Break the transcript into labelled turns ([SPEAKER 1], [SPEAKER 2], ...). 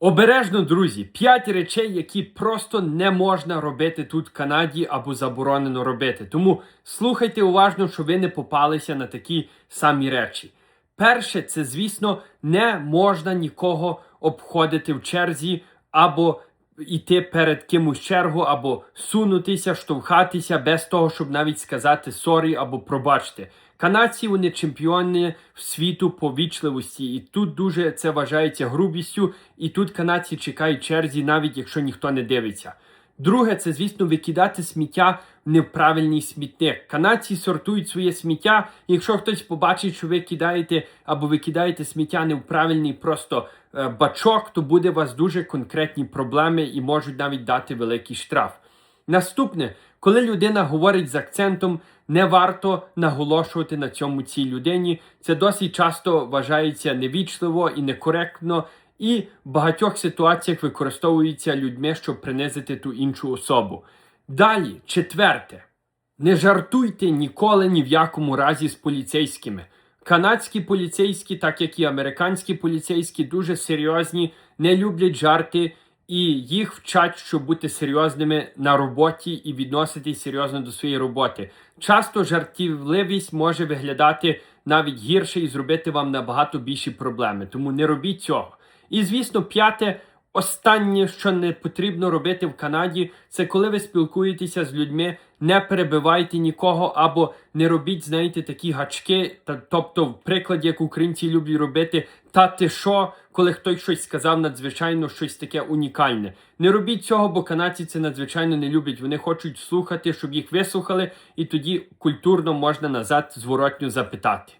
[SPEAKER 1] Обережно, друзі, п'ять речей, які просто не можна робити тут в Канаді або заборонено робити. Тому слухайте уважно, щоб ви не попалися на такі самі речі. Перше, це, звісно, не можна нікого обходити в черзі або йти перед кимось чергу, або сунутися, штовхатися без того, щоб навіть сказати сорі або пробачте. Канадці вони чемпіони світу по вічливості, і тут дуже це вважається грубістю, і тут канадці чекають черзі, навіть якщо ніхто не дивиться. Друге, це, звісно, викидати сміття в неправильний смітник. Канадці сортують своє сміття. Якщо хтось побачить, що ви кидаєте або ви кидаєте сміття не в правильний просто е, бачок, то буде у вас дуже конкретні проблеми і можуть навіть дати великий штраф. Наступне, коли людина говорить з акцентом, не варто наголошувати на цьому цій людині. Це досить часто вважається невічливо і некоректно, і в багатьох ситуаціях використовується людьми, щоб принизити ту іншу особу. Далі, четверте, не жартуйте ніколи ні в якому разі з поліцейськими. Канадські поліцейські, так як і американські поліцейські, дуже серйозні, не люблять жарти, і їх вчать, щоб бути серйозними на роботі і відноситись серйозно до своєї роботи. Часто жартівливість може виглядати навіть гірше і зробити вам набагато більші проблеми. Тому не робіть цього. І звісно, п'яте. Останнє, що не потрібно робити в Канаді, це коли ви спілкуєтеся з людьми, не перебивайте нікого або не робіть, знаєте, такі гачки. Та, тобто, в прикладі, як українці люблять робити, та ти що, коли хтось щось сказав надзвичайно щось таке унікальне. Не робіть цього, бо канадці це надзвичайно не люблять. Вони хочуть слухати, щоб їх вислухали, і тоді культурно можна назад зворотньо запитати.